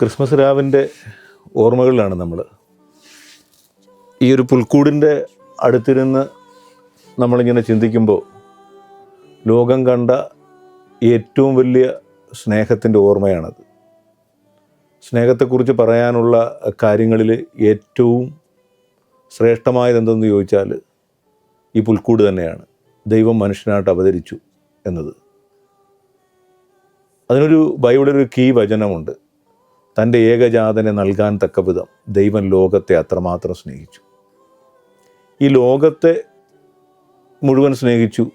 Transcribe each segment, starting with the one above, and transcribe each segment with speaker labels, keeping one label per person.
Speaker 1: Christmas രാവിന്റെ ഓർമ്മകളിലാണ് നമ്മൾ. ഈ ഒരു പുൽക്കൂടിന്റെ അടുത്തിരുന്ന് നമ്മളിങ്ങനെ ചിന്തിക്കുമ്പോൾ ലോകം കണ്ട ഏറ്റവും വലിയ സ്നേഹത്തിന്റെ ഓർമ്മയാണത്. സ്നേഹത്തെക്കുറിച്ച് പറയാനുള്ള കാര്യങ്ങളിൽ ഏറ്റവും ശ്രേഷ്ഠമായത് എന്തെന്ന് ചോദിച്ചാൽ ഈ പുൽക്കൂട് തന്നെയാണ്. ദൈവം മനുഷ്യനായിട്ട് അവതരിച്ചു എന്നത്. അതിനൊരു ബൈബിളൊരു കീ വചനമുണ്ട്. തന്റെ ഏകജാതനെ നൽകാൻ തക്ക വിധം ദൈവം ലോകത്തെ അത്രമാത്രം സ്നേഹിച്ചു. ഈ ലോകത്തെ മുഴുവൻ സ്നേഹിച്ചു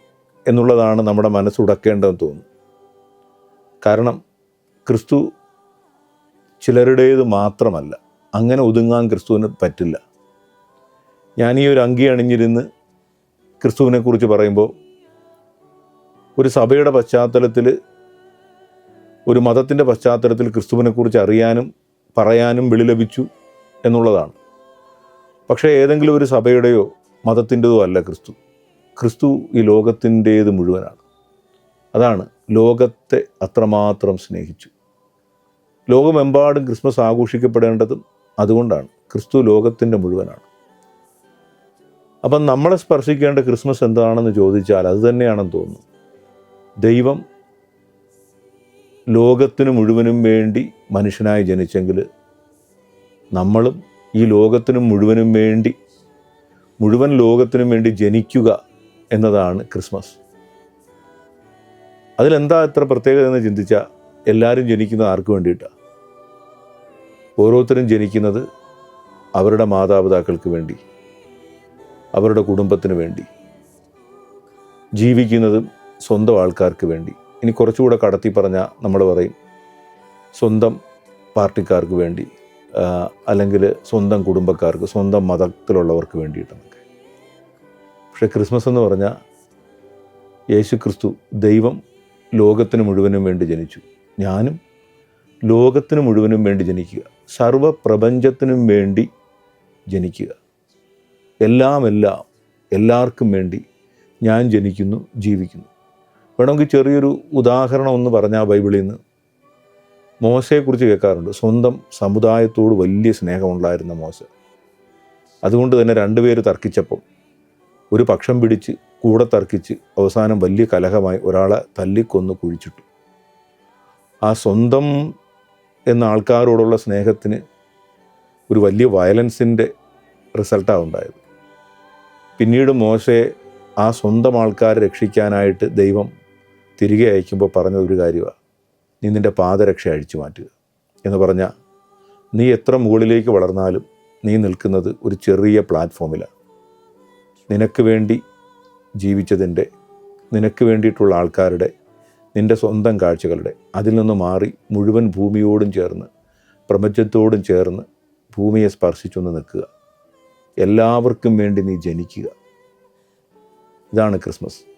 Speaker 1: എന്നുള്ളതാണ് നമ്മുടെ മനസ്സുടക്കേണ്ടതെന്ന് തോന്നുന്നു. കാരണം ക്രിസ്തു ചിലരുടേത് മാത്രമല്ല അങ്ങനെ ഒതുങ്ങാൻ ക്രിസ്തുവിന് പറ്റില്ല. ഞാൻ ഈ ഒരു അങ്കി അണിഞ്ഞിരുന്ന് ക്രിസ്തുവിനെക്കുറിച്ച് പറയുമ്പോൾ ഒരു സഭയുടെ പശ്ചാത്തലത്തിൽ ഒരു മതത്തിന്റെ പശ്ചാത്തലത്തിൽ ക്രിസ്തുവിനെക്കുറിച്ച് അറിയാനും പറയാനും വിളി ലഭിച്ചു എന്നുള്ളതാണ്. പക്ഷേ ഏതെങ്കിലും ഒരു സഭയുടെയോ മതത്തിന്റെതോ അല്ല ക്രിസ്തു. ക്രിസ്തു ഈ ലോകത്തിന്റേത് മുഴുവനാണ്. അതാണ് ലോകത്തെ അത്രമാത്രം സ്നേഹിച്ചു. ലോകമെമ്പാടും ക്രിസ്മസ് ആഘോഷിക്കപ്പെടേണ്ടതും അതുകൊണ്ടാണ്. ക്രിസ്തു ലോകത്തിന്റെ മുഴുവനാണ്. അപ്പം നമ്മളെ സ്പർശിക്കേണ്ട ക്രിസ്മസ് എന്താണെന്ന് ചോദിച്ചാൽ അത് തന്നെയാണെന്ന് തോന്നുന്നു. ദൈവം ലോകത്തിന് മുഴുവനും വേണ്ടി മനുഷ്യനായി ജനിച്ചെങ്കിൽ നമ്മളും ഈ ലോകത്തിന് മുഴുവനും വേണ്ടി മുഴുവൻ ലോകത്തിനും വേണ്ടി ജനിക്കുക എന്നതാണ് ക്രിസ്മസ്. അതിലെന്താ ഇത്ര പ്രത്യേകത എന്ന് ചിന്തിച്ചാൽ എല്ലാവരും ജനിക്കുന്നത് ആർക്ക് വേണ്ടിയിട്ടാണ് ഓരോരുത്തരും ജനിക്കുന്നത് അവരുടെ മാതാപിതാക്കൾക്ക് വേണ്ടി അവരുടെ കുടുംബത്തിന് വേണ്ടി ജീവിക്കുന്നതും സ്വന്തം ആൾക്കാർക്ക് വേണ്ടി. ഇനി കുറച്ചുകൂടെ കടത്തി പറഞ്ഞാൽ നമ്മൾ പറയും സ്വന്തം പാർട്ടിക്കാർക്ക് വേണ്ടി അല്ലെങ്കിൽ സ്വന്തം കുടുംബക്കാർക്ക് സ്വന്തം മതത്തിലുള്ളവർക്ക് വേണ്ടിയിട്ടെന്നൊക്കെ പക്ഷേ ക്രിസ്മസ് എന്ന് പറഞ്ഞാൽ യേശു ക്രിസ്തു ദൈവം ലോകത്തിന് മുഴുവനും വേണ്ടി ജനിച്ചു. ഞാനും ലോകത്തിന് മുഴുവനും വേണ്ടി ജനിക്കുക. സർവപ്രപഞ്ചത്തിനും വേണ്ടി ജനിക്കുക. എല്ലാം എല്ലാം എല്ലാവർക്കും വേണ്ടി ഞാൻ ജനിക്കുന്നു ജീവിക്കുന്നു. വേണമെങ്കിൽ ചെറിയൊരു ഉദാഹരണം ഒന്ന് പറഞ്ഞാൽ ബൈബിളിൽ നിന്ന് മോശയെക്കുറിച്ച് കേൾക്കാറുണ്ട്. സ്വന്തം സമുദായത്തോട് വലിയ സ്നേഹമുണ്ടായിരുന്ന മോശ. അതുകൊണ്ട് തന്നെ രണ്ടുപേര് തർക്കിച്ചപ്പം ഒരു പക്ഷം പിടിച്ച് കൂടെ തർക്കിച്ച് അവസാനം വലിയ കലഹമായി ഒരാളെ തല്ലിക്കൊന്ന് കുഴിച്ചിട്ടു. ആ സ്വന്തം എന്ന ആൾക്കാരോടുള്ള സ്നേഹത്തിന് ഒരു വലിയ വയലൻസിന്റെ റിസൾട്ടാണ് ഉണ്ടായത്. പിന്നീട് മോശയെ ആ സ്വന്തം ആൾക്കാരെ രക്ഷിക്കാനായിട്ട് ദൈവം തിരികെ അയക്കുമ്പോൾ പറഞ്ഞതൊരു കാര്യമാണ്. നീ നിന്റെ പാദരക്ഷ അഴിച്ചു മാറ്റുക എന്ന് പറഞ്ഞാൽ നീ എത്ര മുകളിലേക്ക് വളർന്നാലും നീ നിൽക്കുന്നത് ഒരു ചെറിയ പ്ലാറ്റ്ഫോമിലാണ്. നിനക്ക് വേണ്ടി ജീവിച്ചതിന്റെ നിനക്ക് വേണ്ടിയിട്ടുള്ള ആൾക്കാരുടെ നിന്റെ സ്വന്തം കാഴ്ചകളുടെ അതിൽ നിന്ന് മാറി മുഴുവൻ ഭൂമിയോടും ചേർന്ന് പ്രപഞ്ചത്തോടും ചേർന്ന് ഭൂമിയെ സ്പർശിച്ചൊന്ന് നിൽക്കുക. എല്ലാവർക്കും വേണ്ടി നീ ജനിക്കുക. ഇതാണ് ക്രിസ്മസ്.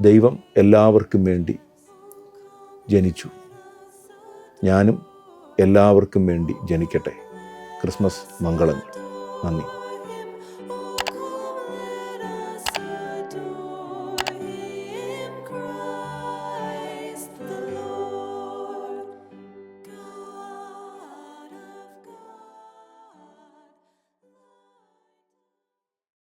Speaker 1: ദൈവം എല്ലാവർക്കും വേണ്ടി ജനിച്ചു. ഞാനും എല്ലാവർക്കും വേണ്ടി ജനിക്കട്ടെ. ക്രിസ്മസ് മംഗളങ്ങൾ. നന്ദി.